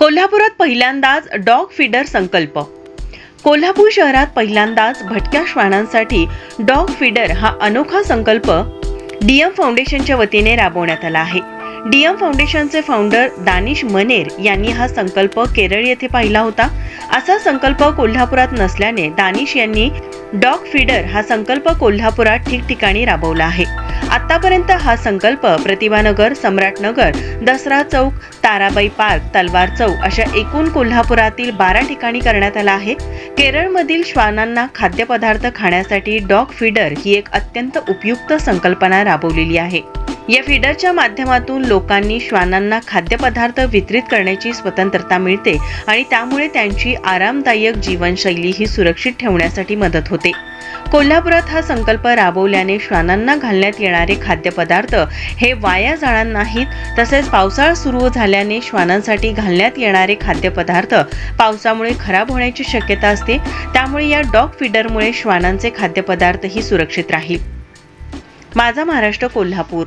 कोल्हापुरात पहिल्यांदाच dog feeder संकल्प. कोल्हापूर शहरात पहिल्यांदाच भटक्या श्वानांसाठी डॉग फीडर हा अनोखा संकल्प डीएम फाउंडेशनच्या वतीने राबवण्यात आला आहे. डीएम फाउंडेशनचे फाउंडर दानिश मनेर यांनी हा संकल्प केरळ येथे पाहिला होता. असा संकल्प कोल्हापुरात नसल्याने दानिश यांनी डॉग फीडर हा संकल्प कोल्हापुरात ठिकठिकाणी राबवला आहे. आतापर्यंत हा संकल्प प्रतिभानगर सम्राटनगर दसरा चौक ताराबाई पार्क तलवार चौक अशा एकूण कोल्हापुरातील बारा ठिकाणी करण्यात आला आहे. केरळमधील श्वानांना खाद्यपदार्थ खाण्यासाठी डॉग फीडर ही एक अत्यंत उपयुक्त संकल्पना राबवलेली आहे. या फीडरच्या माध्यमातून लोकांनी श्वानांना खाद्यपदार्थ वितरित करण्याची स्वतंत्रता मिळते आणि त्यामुळे त्यांची आरामदायक जीवनशैली ही सुरक्षित ठेवण्यासाठी मदत होते. कोल्हापुरात हा संकल्प राबवल्याने श्वानांना घालण्यात येणारे खाद्यपदार्थ हे वाया जाणार नाहीत तसेच पावसाळा सुरू झाल्याने श्वानांसाठी घालण्यात येणारे खाद्यपदार्थ पावसामुळे खराब होण्याची शक्यता असते त्यामुळे या डॉग फीडरमुळे श्वानांचे खाद्यपदार्थही सुरक्षित राहील. माझा महाराष्ट्र कोल्हापूर.